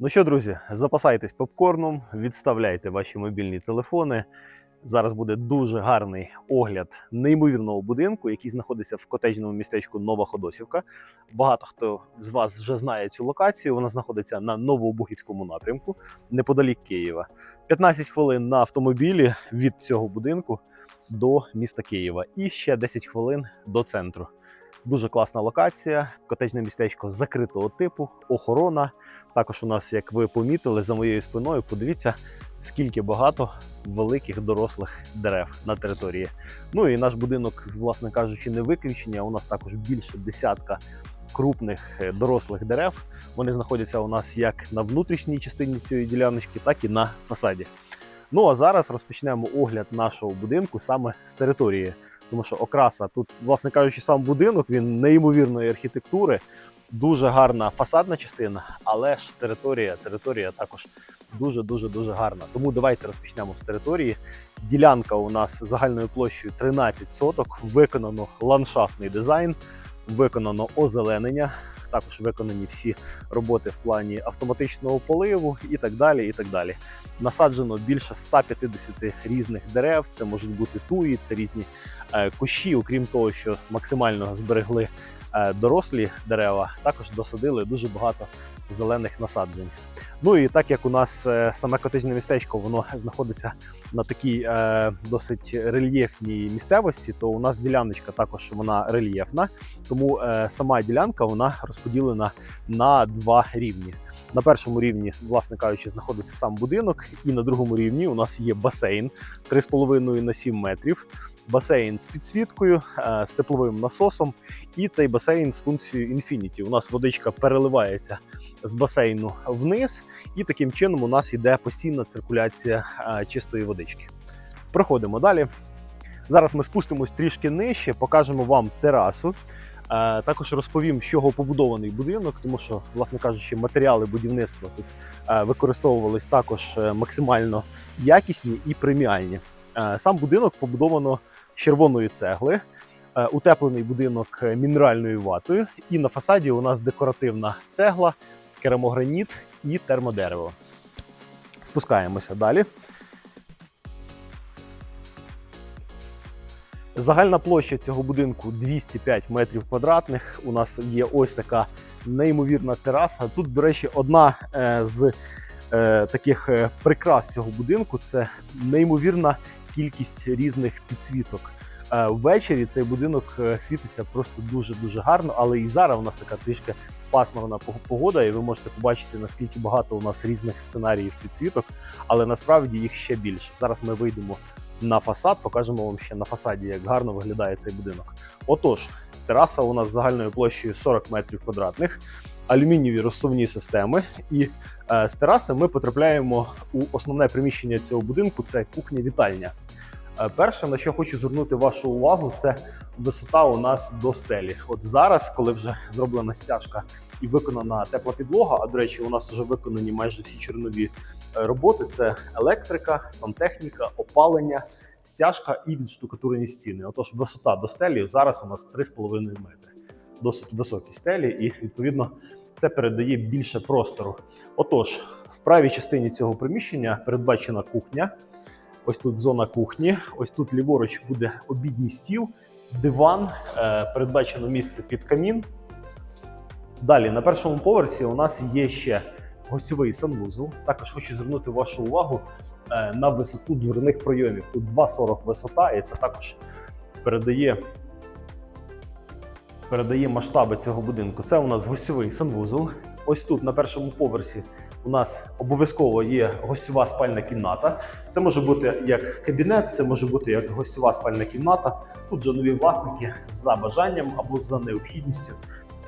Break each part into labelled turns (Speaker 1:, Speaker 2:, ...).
Speaker 1: Ну що, друзі, запасайтесь попкорном, відставляйте ваші мобільні телефони. Зараз буде дуже гарний огляд неймовірного будинку, який знаходиться в котеджному містечку Нова Ходосівка. Багато хто з вас вже знає цю локацію. Вона знаходиться на Новообухівському напрямку, неподалік Києва. 15 хвилин на автомобілі від цього будинку до міста Києва, і ще 10 хвилин до центру. Дуже класна локація, котеджне містечко закритого типу, охорона. Також у нас, як ви помітили, за моєю спиною, подивіться, скільки багато великих дорослих дерев на території. Ну і наш будинок, власне кажучи, не виключення. У нас також більше десятка крупних е, дорослих дерев. Вони знаходяться у нас як на внутрішній частині цієї діляночки, так і на фасаді. Ну а зараз розпочнемо огляд нашого будинку саме з території. Тому що окраса тут, власне кажучи, сам будинок він неймовірної архітектури, дуже гарна фасадна частина, але ж територія, територія також дуже дуже дуже гарна. Тому давайте розпочнемо з території. Ділянка у нас загальною площею 13 соток. Виконано ландшафтний дизайн, виконано озеленення. Також виконані всі роботи в плані автоматичного поливу і так далі. і так далі. Насаджено більше 150 різних дерев. Це можуть бути туї, це різні е, кущі. Окрім того, що максимально зберегли е, дорослі дерева, також досадили дуже багато зелених насаджень. Ну і так як у нас е, саме котежне містечко, воно знаходиться на такій е, досить рельєфній місцевості, то у нас діляночка також вона рельєфна, тому е, сама ділянка вона розподілена на два рівні. На першому рівні, власне кажучи, знаходиться сам будинок, і на другому рівні у нас є басейн 3,5 на 7 метрів. Басейн з підсвіткою, е, з тепловим насосом, і цей басейн з функцією Infinity. У нас водичка переливається з басейну вниз, і таким чином у нас йде постійна циркуляція е, чистої водички. Проходимо далі. Зараз ми спустимось трішки нижче, покажемо вам терасу. Е, Також розповім, з чого побудований будинок, тому що, власне кажучи, матеріали будівництва тут е, використовувались також максимально якісні і преміальні. Сам будинок побудовано з червоної цегли, утеплений будинок мінеральною ватою, і на фасаді у нас декоративна цегла, керамограніт і термодерево. Спускаємося далі. Загальна площа цього будинку 205 метрів квадратних. У нас є ось така неймовірна тераса. Тут, до речі, одна е, з е, таких е, прикрас цього будинку це неймовірна кількість різних підсвіток. Е, ввечері цей будинок е, світиться просто дуже дуже гарно, але і зараз у нас така трішки пасмурна погода, і ви можете побачити наскільки багато у нас різних сценаріїв підсвіток, але насправді їх ще більше. Зараз ми вийдемо на фасад, покажемо вам ще на фасаді, як гарно виглядає цей будинок. Отож, тераса у нас загальною площею 40 метрів квадратних, алюмінієві розсувні системи. І е, з тераси ми потрапляємо у основне приміщення цього будинку це кухня-вітальня. Е, перше, на що хочу звернути вашу увагу, це висота у нас до стелі. От зараз, коли вже зроблена стяжка і виконана тепла підлога, а до речі, у нас вже виконані майже всі чорнові е, роботи: це електрика, сантехніка, опалення, стяжка і відштукатурені стіни. Отож, висота до стелі зараз у нас 3,5 метри. Досить високі стелі, і відповідно це передає більше простору. Отож, в правій частині цього приміщення передбачена кухня. Ось тут зона кухні. Ось тут ліворуч буде обідній стіл, диван, е, передбачено місце під камін. Далі на першому поверсі у нас є ще гостьовий санвузол. Також хочу звернути вашу увагу е, на висоту дверних пройомів. Тут 2,40 висота, і це також передає, передає масштаби цього будинку. Це у нас гостьовий санвузол. Ось тут на першому поверсі у нас обов'язково є гостьова спальна кімната. Це може бути як кабінет, це може бути як гостьова спальна кімната. Тут же нові власники за бажанням або за необхідністю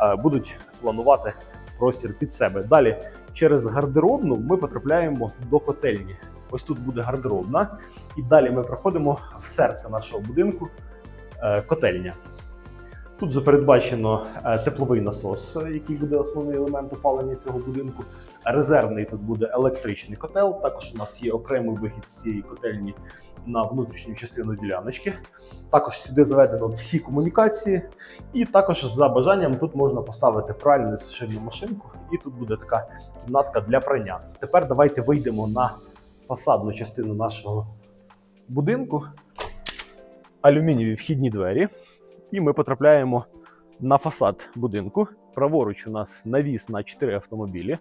Speaker 1: е, будуть планувати простір під себе. Далі через гардеробну ми потрапляємо до котельні. Ось тут буде гардеробна, і далі ми проходимо в серце нашого будинку е, котельня. Тут же передбачено е, тепловий насос, який буде основний елемент опалення цього будинку. Резервний тут буде електричний котел. Також у нас є окремий вихід з цієї котельні на внутрішню частину діляночки. Також сюди заведено всі комунікації, і також за бажанням тут можна поставити пральну сушильну машинку, і тут буде така кімнатка для прання. Тепер давайте вийдемо на фасадну частину нашого будинку. Алюмінієві вхідні двері, і ми потрапляємо на фасад будинку. Праворуч у нас навіс на 4 автомобілі.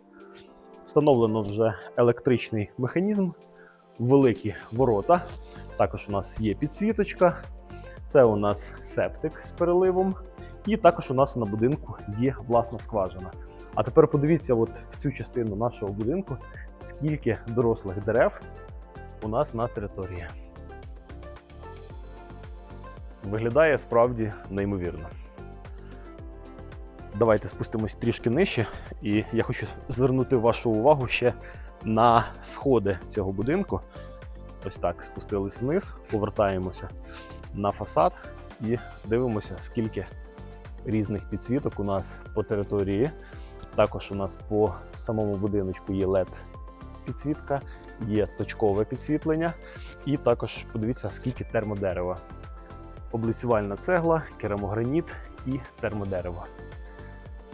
Speaker 1: Встановлено вже електричний механізм, великі ворота. Також у нас є підсвіточка. Це у нас септик з переливом. І також у нас на будинку є власна скважина. А тепер подивіться, от в цю частину нашого будинку, скільки дорослих дерев у нас на території. Виглядає справді неймовірно. Давайте спустимось трішки нижче, і я хочу звернути вашу увагу ще на сходи цього будинку. Ось так спустились вниз, повертаємося на фасад і дивимося, скільки різних підсвіток у нас по території. Також у нас по самому будиночку є LED підсвітка, є точкове підсвітлення, і також подивіться, скільки термодерева. Облицювальна цегла, керамограніт і термодерево.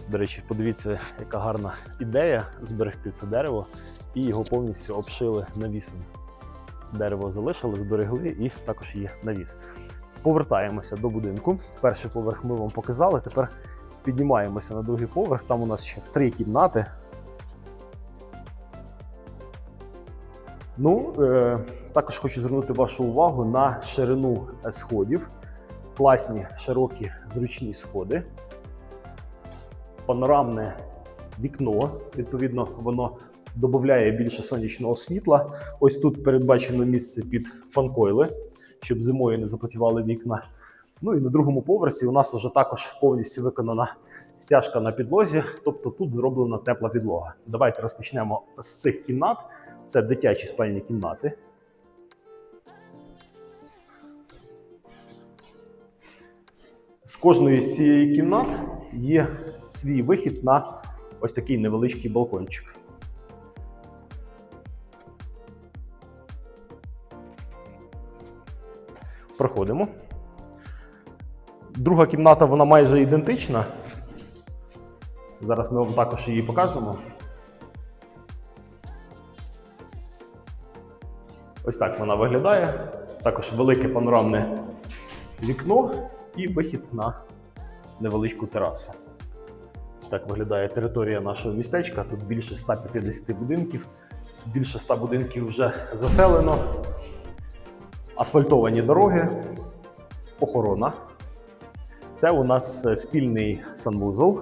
Speaker 1: До речі, подивіться, яка гарна ідея зберегти це дерево і його повністю обшили навісом. Дерево залишили, зберегли і також є навіс. Повертаємося до будинку. Перший поверх ми вам показали. Тепер піднімаємося на другий поверх. Там у нас ще три кімнати. Ну, е, також хочу звернути вашу увагу на ширину сходів. Класні, широкі, зручні сходи. Панорамне вікно. Відповідно, воно додає більше сонячного світла. Ось тут передбачено місце під фанкойли, щоб зимою не запотівали вікна. Ну і на другому поверсі у нас вже також повністю виконана стяжка на підлозі, тобто тут зроблена тепла підлога. Давайте розпочнемо з цих кімнат. Це дитячі спальні кімнати. З кожної з цієї кімнат є свій вихід на ось такий невеличкий балкончик. Проходимо. Друга кімната вона майже ідентична. Зараз ми вам також її покажемо. Ось так вона виглядає. Також велике панорамне вікно і вихід на невеличку терасу. Так виглядає територія нашого містечка. Тут більше 150 будинків, більше 100 будинків вже заселено, асфальтовані дороги, охорона. Це у нас е, спільний санвузол,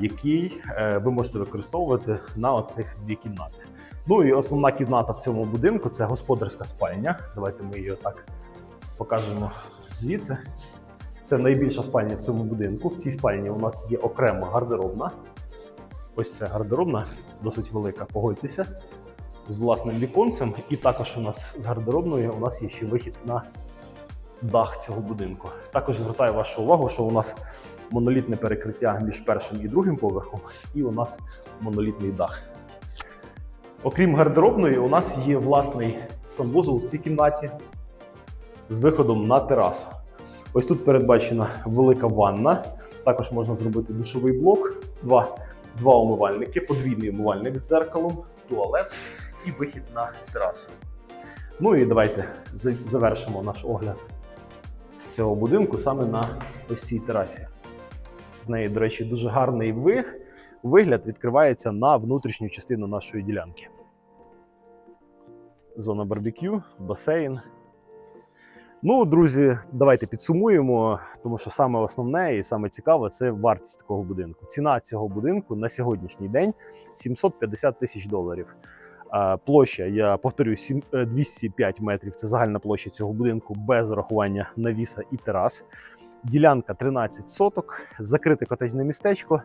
Speaker 1: який е, ви можете використовувати на оцих дві кімнати. Ну і основна кімната в цьому будинку це господарська спальня. Давайте ми її отак покажемо звідси. Це найбільша спальня в цьому будинку. В цій спальні у нас є окрема гардеробна. Ось це гардеробна, досить велика, погодьтеся, з власним віконцем. І також у нас з гардеробною у нас є ще вихід на дах цього будинку. Також звертаю вашу увагу, що у нас монолітне перекриття між першим і другим поверхом, і у нас монолітний дах. Окрім гардеробної, у нас є власний санвузол в цій кімнаті з виходом на терасу. Ось тут передбачена велика ванна. Також можна зробити душовий блок, два, два умивальники, подвійний умивальник з зеркалом, туалет і вихід на терасу. Ну і давайте завершимо наш огляд цього будинку саме на ось цій терасі. З неї, до речі, дуже гарний вигляд відкривається на внутрішню частину нашої ділянки. Зона барбекю, басейн. Ну, друзі, давайте підсумуємо, тому що саме основне і саме цікаве це вартість такого будинку. Ціна цього будинку на сьогоднішній день 750 тисяч доларів. Площа, я повторюю, сім- е, 205 метрів. Це загальна площа цього будинку без урахування навіса і терас. Ділянка 13 соток, закрите котежне містечко.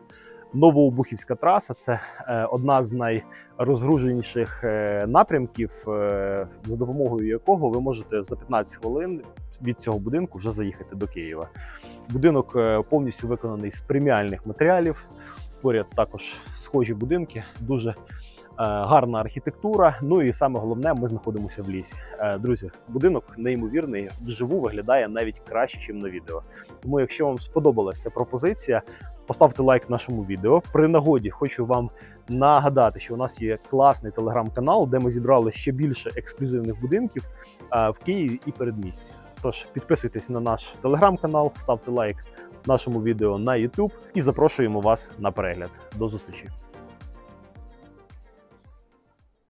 Speaker 1: Новообухівська траса це е, одна з найрозгруженіших е, напрямків, е, за допомогою якого ви можете за 15 хвилин від цього будинку вже заїхати до Києва. Будинок повністю виконаний з преміальних матеріалів. Поряд також схожі будинки, дуже гарна архітектура. Ну і саме головне, ми знаходимося в лісі. Друзі, будинок неймовірний, вживу виглядає навіть краще, ніж на відео. Тому, якщо вам сподобалася ця пропозиція, поставте лайк нашому відео. При нагоді хочу вам нагадати, що у нас є класний телеграм-канал, де ми зібрали ще більше ексклюзивних будинків в Києві і передмісті. Тож підписуйтесь на наш телеграм-канал, ставте лайк нашому відео на YouTube і запрошуємо вас на перегляд. До зустрічі!